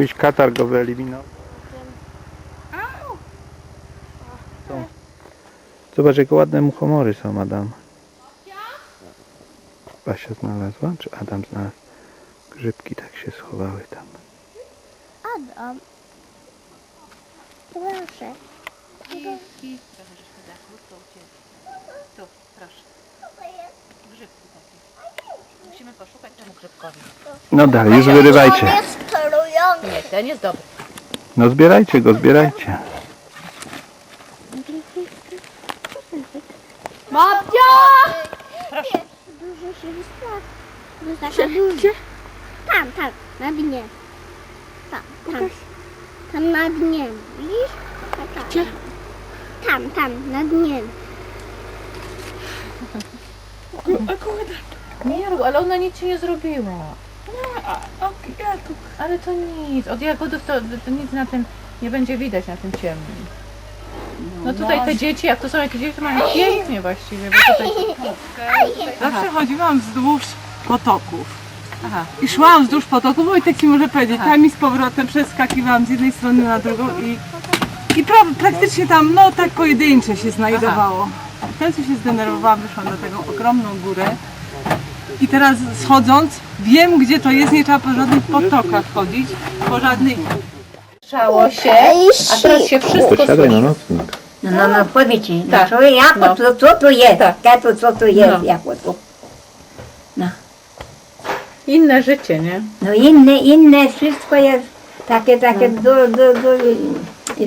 Iść katar go wyeliminował. Są. Zobacz jakie ładne muchomory są Adam. Basia znalazła? Czy Adam znalazł? Grzybki tak się schowały tam. Adam. Proszę. Trochę żeśmy uciekł. Tu, proszę. Grzybki takie. Musimy poszukać temu grzybkowi. No dalej, już wyrywajcie. Nie, ten jest dobry. No zbierajcie go, zbierajcie. Babcia! Proszę. Dużo się wystarczy. Taka duża. Tam, tam, na dnie. Tam, tam. Tam na dnie. Widzisz? Taka. Gdzie? Tam, tam, na dnie. Nie rób, ale ona nic ci nie zrobiła. Ale to nic. Od jagodów to, to nic na tym nie będzie widać na tym ciemnym. No tutaj te dzieci, jak to są jakieś dzieci, to mają pięknie właściwie, bo tutaj... Zawsze chodziłam wzdłuż potoków. Aha. I szłam wzdłuż potoków, Wojtek ci może powiedzieć, Aha. tam i z powrotem przeskakiwałam z jednej strony na drugą i, i pra, praktycznie tam, no tak pojedyncze się znajdowało. W końcu się zdenerwowałam, wyszłam na taką ogromną górę i teraz schodząc, wiem gdzie to jest, nie trzeba po żadnych potokach chodzić, po żadnych Trzało się, a teraz się wszystko To siadaj słyszy. na nocnik. No, no, no, powiedz ci, no, Tak. co, jak, No. co, co tu jest, Tak. co tu jest, No. jak to. Inne życie, nie? No inne, inne, wszystko jest takie, takie, do, do, do,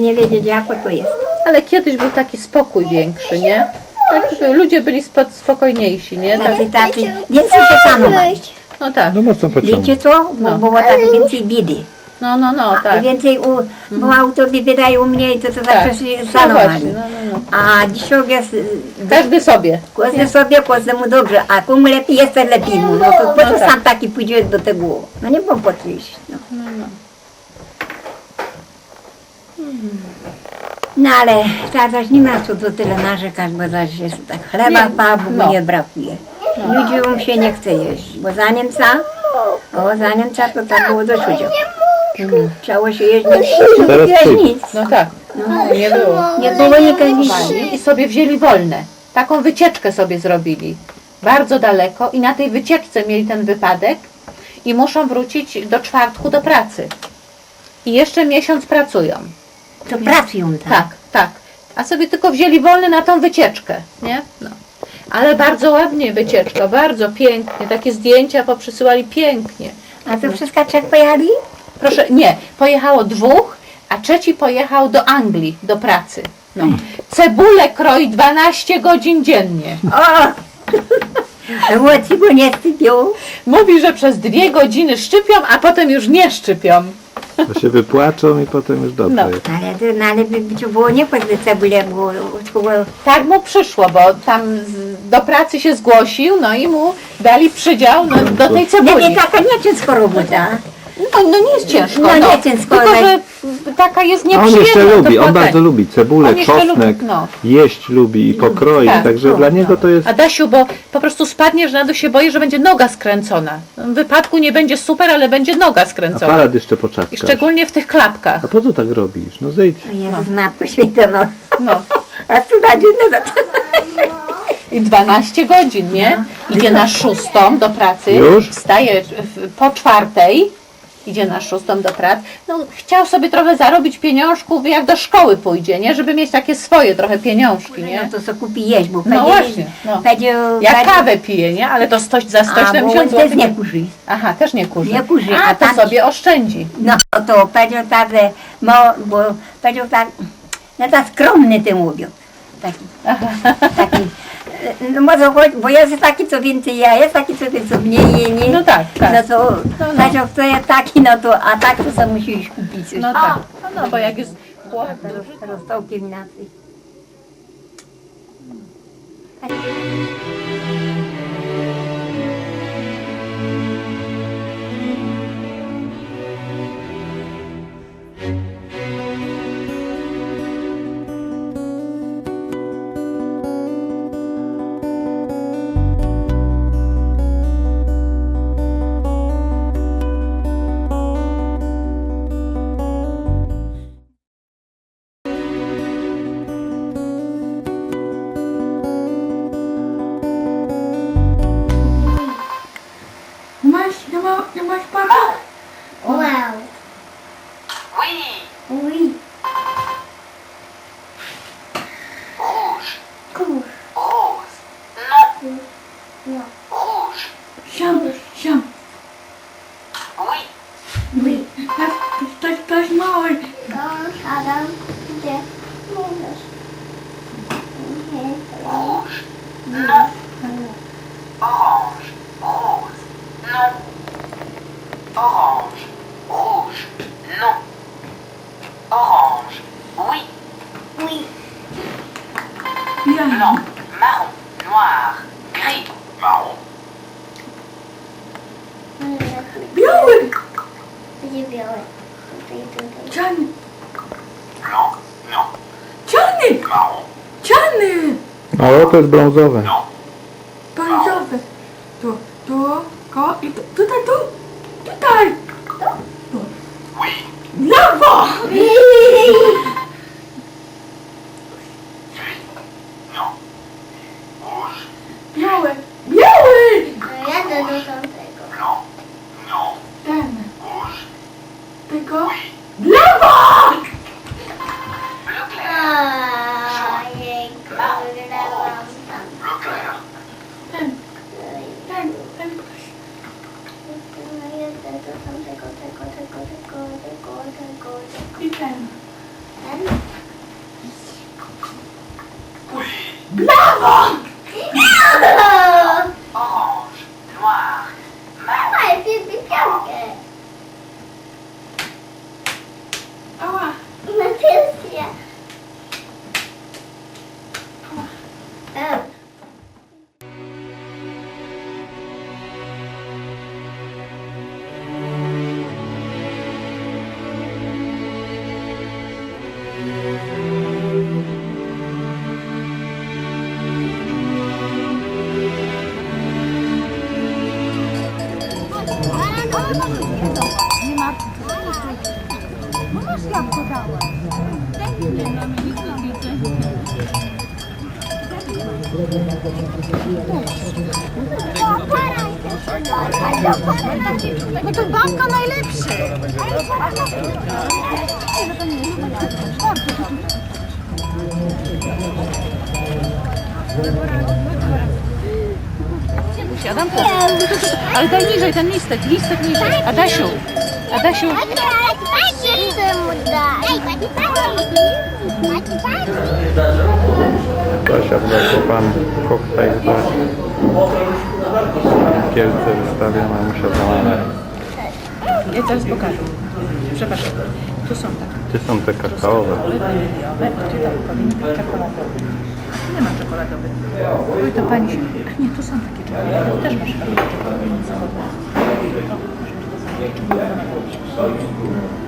nie wiedzieć jak to jest. Ale kiedyś był taki spokój większy, nie? Tak, ludzie byli spo, spokojniejsi, nie? Tak, Tacy, tacy, więcej się szanowali. no tak, No mocno. Wiecie co? Bo No. było tak więcej biedy. no, no, no, A tak. więcej u, bo autobie wydaje u mnie, to to Tak. zawsze się No szanowali. właśnie, no, no, no. A dzisiaj jest, y, Każdy sobie. każdy sobie, każdemu dobrze, a komu lepiej jest, to lepiej mu. No to po co No tak. sam taki pójdzie do tego? No nie było po co iść. No. No, no. No ale teraz nie ma co do tyle narzekać, bo zaś jest tak chleba Nie, Panu no. nie brakuje. Ludziom się nie chce jeść, bo za Niemca, o za Niemca to tak było do szudziu. Chciało się jeść, nie Teraz jeść przyjdź. nic. no tak, no, nie było. Nie było nikogo I sobie wzięli wolne. Taką wycieczkę sobie zrobili. Bardzo daleko i na tej wycieczce mieli ten wypadek i muszą wrócić do czwartku do pracy. I jeszcze miesiąc pracują. To pracują tam. Tak, tak. A sobie tylko wzięli wolny na tą wycieczkę, nie? No. Ale bardzo ładnie wycieczka, bardzo pięknie. Takie zdjęcia poprzysyłali pięknie. A to wszystko trzech pojechali? Proszę, nie, pojechało dwóch, a trzeci pojechał do Anglii do pracy. No. Cebulę kroi 12 godzin dziennie. O! Emocji, bo nie sypią. Mówi, że przez dwie godziny szczypią, a potem już nie szczypią. To się wypłaczą i potem już dobrze No. jest. Ale to, no, ale by by było nie po tej cebulę, było, było Tak mu przyszło, bo tam z, do pracy się zgłosił, no i mu dali przydział no, do tej nie, cebuli. nie taka nie ciężko robota. No, no nie jest ciężko. No, nie ciężko, Tylko, ale- że taka jest A on nieprzyjemna. jeszcze do lubi, on bardzo lubi cebulę, On jeszcze czosnek, lubi, no. jeść lubi i pokroić, Tak, także no, dla niego to jest... Adasiu, bo po prostu spadniesz na dół, się boję, że będzie noga skręcona. W wypadku nie będzie super, ale będzie noga skręcona. Aparat jeszcze I poczapkasz. szczególnie w tych klapkach. A po co tak robisz? No zejdź. O Jezus, Matko Święta, no. No. A tu na dzień no to... I 12 godzin, nie? Idzie na szóstą do pracy. Już? Wstaje w- po czwartej. Idzie na szóstą do pracy. No, chciał sobie trochę zarobić pieniążków, jak do szkoły pójdzie, nie? Żeby mieć takie swoje trochę pieniążki, No nie? to co kupi jeść, bo No właśnie, no. Będzie, Ja kawę piję, nie? Ale to stoć, za A, bo 170 on też zł. nie kurzy. Aha, też nie kurzy. Nie kurzy, A, a to tak- sobie oszczędzi. No to powiedział tak, no, bo powiedział tak, no tak skromny ty mówił. Taki, taki, no może choć, bo jest taki co więcej ja, jest taki co więcej mniej nie? No tak, tak. No to No, no. powiedział, kto jest taki, no to, a tak to sam musisz kupić. No tak. No, no bo jak jest chłop A teraz, duży, teraz całkiem inaczej. Mm -hmm. uh jest brązowe. No. ten listek, listek, listek. Adasiu, Adasiu. Basia wlazła pan koktajl do kielce wystawia no mamusia załamę. Ja teraz pokażę. Przepraszam. Tu są takie. Gdzie są te kakaowe? Nie ma czekoladowych. Oj, to pani się... A nie, tu są takie czekoladowe. Też masz czekoladowe. Yani o kutsal bir kurum.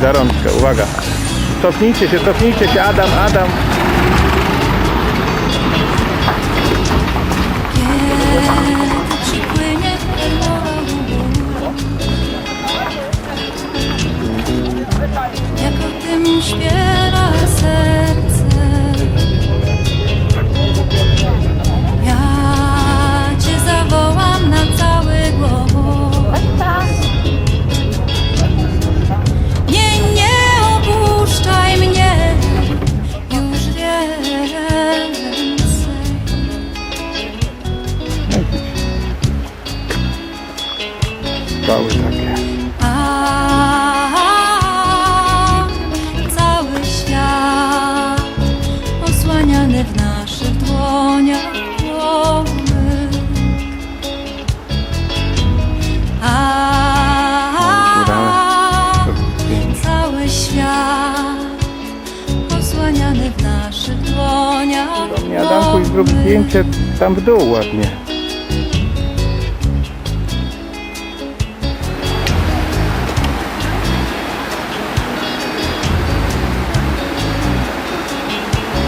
Zarączkę, uwaga. Cofnijcie się, cofnijcie się, Adam, Adam. Tam w dół ładnie.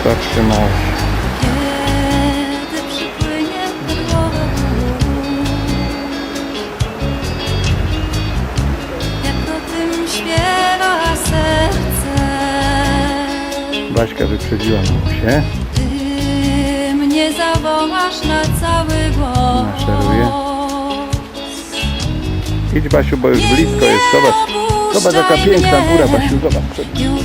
Zatrzymałeś. Kiedy przypłynie perłowa Jak cały głos Maszeruje. Idź Basiu, bo już blisko jest. Zobacz. Zobacz jaka piękna góra, Basiu, zobacz. Już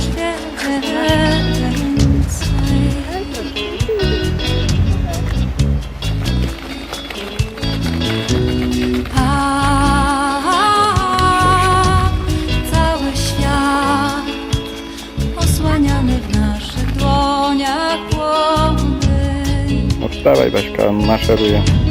wstawaj Baśka, maszeruje.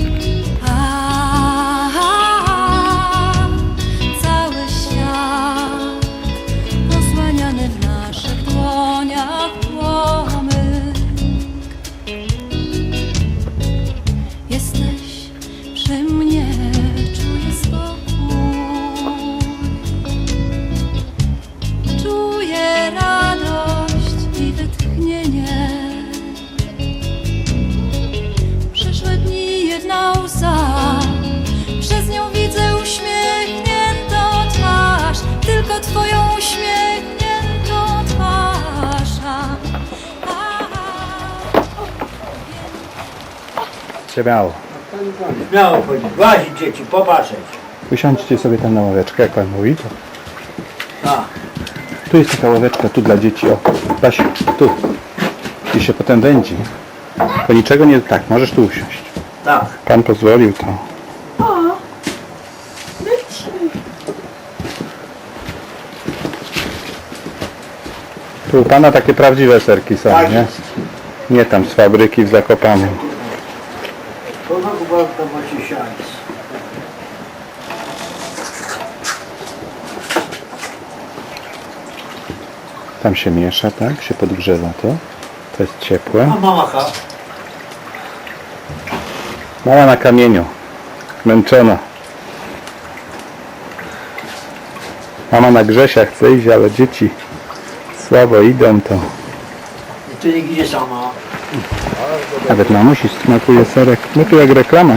Śmiało. Śmiało chodzić, łazić dzieci, popatrzeć. Usiądźcie sobie tam na ławeczkę, jak pan mówi. To. Tak. Tu jest taka ławeczka, tu dla dzieci. O, Basiu, tu. I się potem wędzi. To niczego nie... Tak, możesz tu usiąść. Tak. Pan pozwolił to. Tu u pana takie prawdziwe serki są, Tak nie? jest. Nie tam z fabryki w Zakopanem. Tam się miesza, tak? Się podgrzewa to. To jest ciepłe. A mamacha. Mała na kamieniu. Zmęczona. Mama na Grzesia chce iść, ale dzieci słabo idą to. I tu nie idzie sama. Nawet mamusi smakuje serek. No tu jak reklama.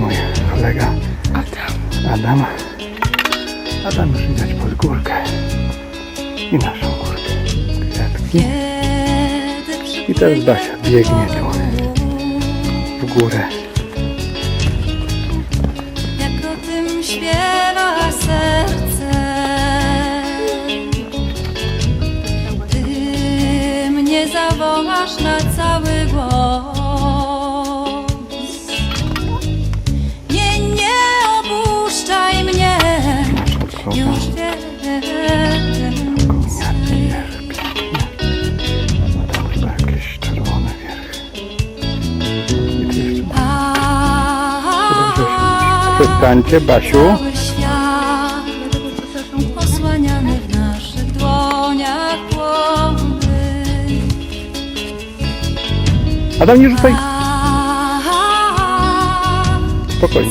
Mój kolega Adam. Adam. Już widać pod górkę. I naszą górkę. Kwiatki. I teraz Basia biegnie tu w górę. Jak o tym śpiewa serce Ty mnie zawołasz na cały głos Stańcie, Basiu. Osłaniany w naszych dłoniach. Adam, nie rzucaj. Spokojnie.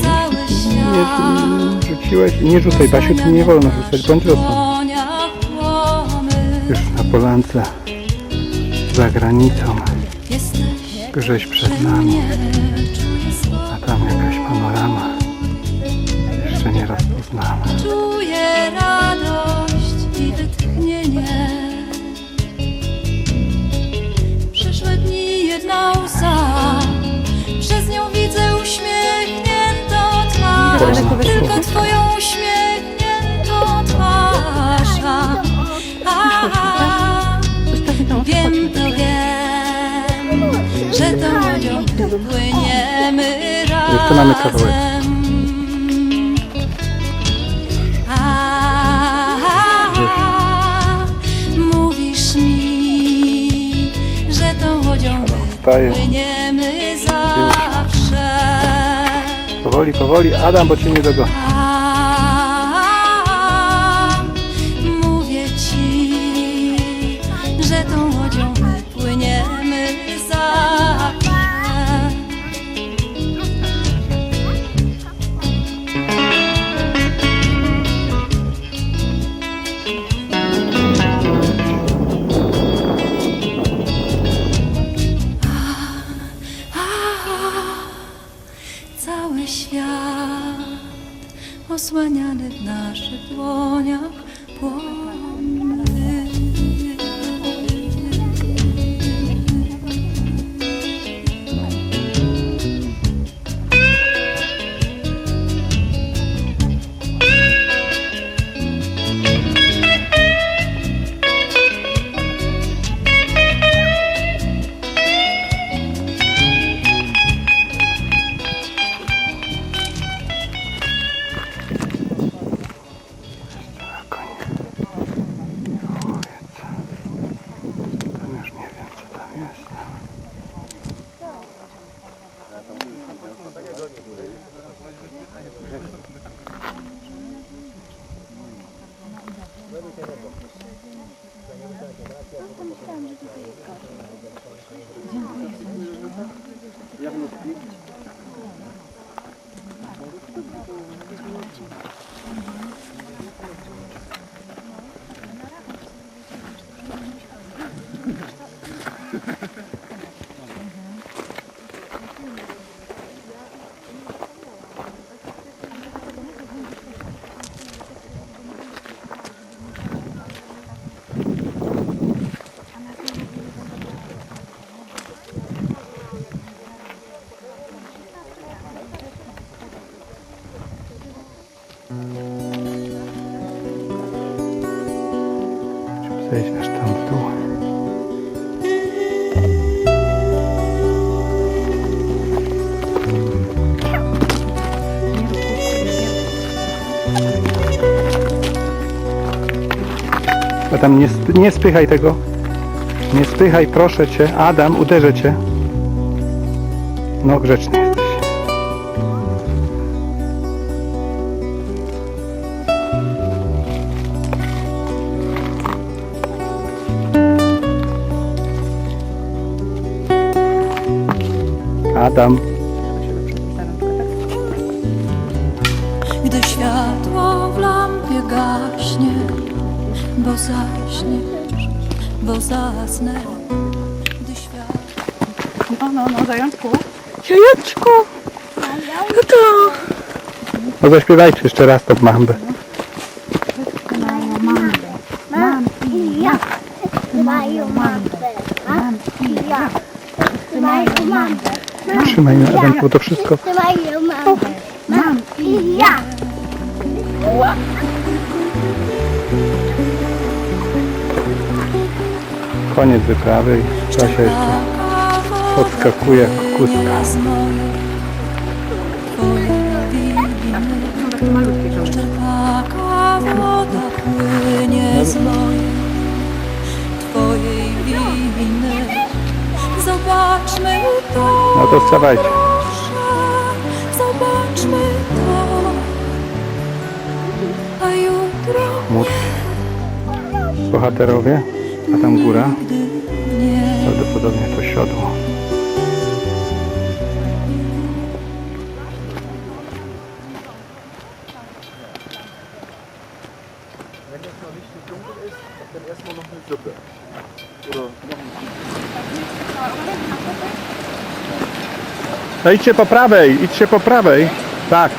Nie, rzuciłeś. Nie rzucaj, Basiu, tu nie wolno rzucać, bądź rosną. Już na polance za granicą. Grześ przed nami. Tylko twoją uśmiechniętą twarz. A, wiem to wiem, że tą łodzią płyniemy razem. A, mówisz mi, że tą łodzią Wstaje. płyniemy Powoli, powoli. Adam, bo cię nie dogoni. Osłaniany w Zejść aż tam w dół. Adam, nie, sp- nie spychaj tego. Nie spychaj, proszę cię. Adam, uderzę cię. No, grzeczny jesteś. Adam. Gdy światło w lampie gaśnie, bo zaśniesz, bo zasnę. Gdy światło No, no, no, zajączku. Jajeczku! No to... No zaśpiewajcie jeszcze raz tą mambę. Mam i ja. Mają mamę. Mam i ja. Mają mamę. Trzymaj mnie, Adam, bo to wszystko. Mają mamę. Mam i ja. Koniec wyprawy i Kasia jeszcze podskakuje jak kuska. Zobaczmy to. No to wstawajcie. Zobaczmy to. A jutro. Mur. Bohaterowie, a tam góra. Prawdopodobnie to siodło. No idźcie po prawej, idźcie po prawej. Tak.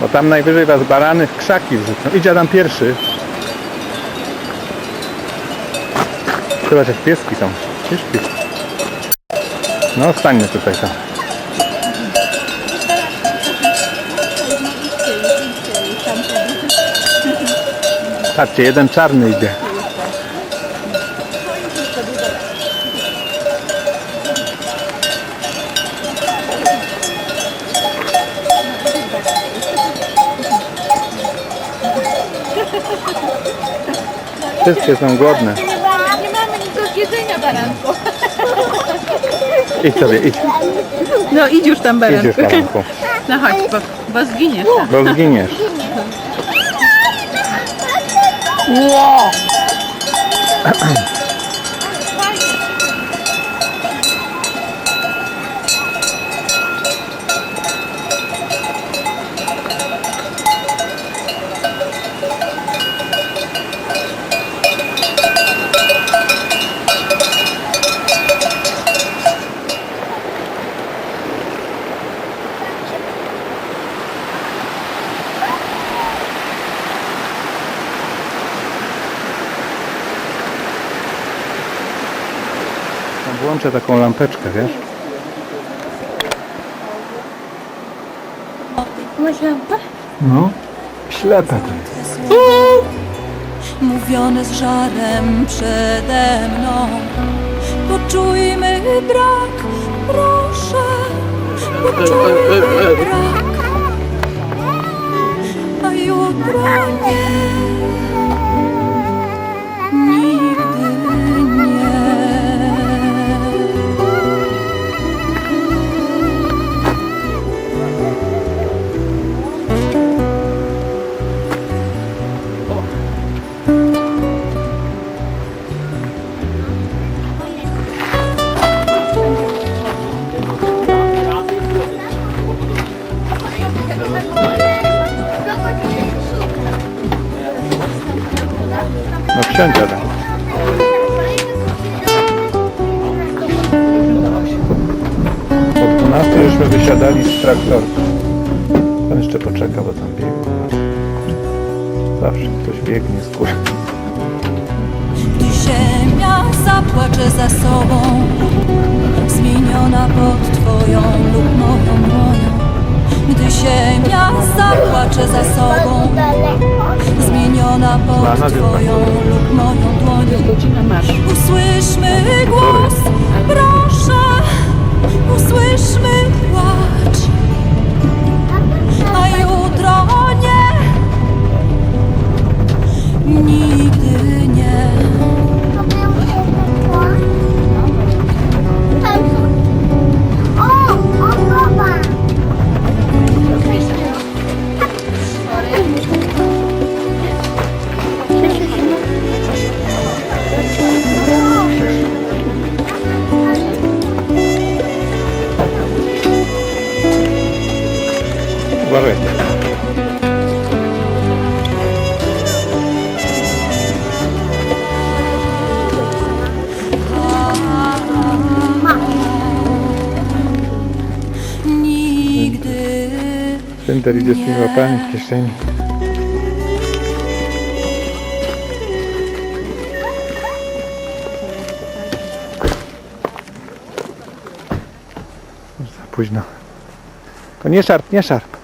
Bo tam najwyżej was barany w krzaki wrzucą. Idzie tam pierwszy. Zobacz jak pieski są. Pieski? No stańmy tutaj tam. Patrzcie, jeden czarny idzie. Wszystkie są głodne. Nie mamy nic do jedzenia, baranku. Idź sobie, idź. No idź już tam, Idź już baranku. No chodź, bo, bo zginiesz. Bo zginiesz. Włączę taką lampeczkę, wiesz? No. Ślepe to jest. Mówione z żarem przede mną Poczujmy brak, proszę Poczujmy brak A jutro nie zapłacze za sobą. Zmieniona pod Twoją lub moją dłonią. Usłyszmy głos, proszę Usłyszmy płacz. A jutro nie. Nigdy nie Uważaj. Nigdy idzie z tymi łapami w kieszeni. Już Za późno. To nie szarp, nie szarp.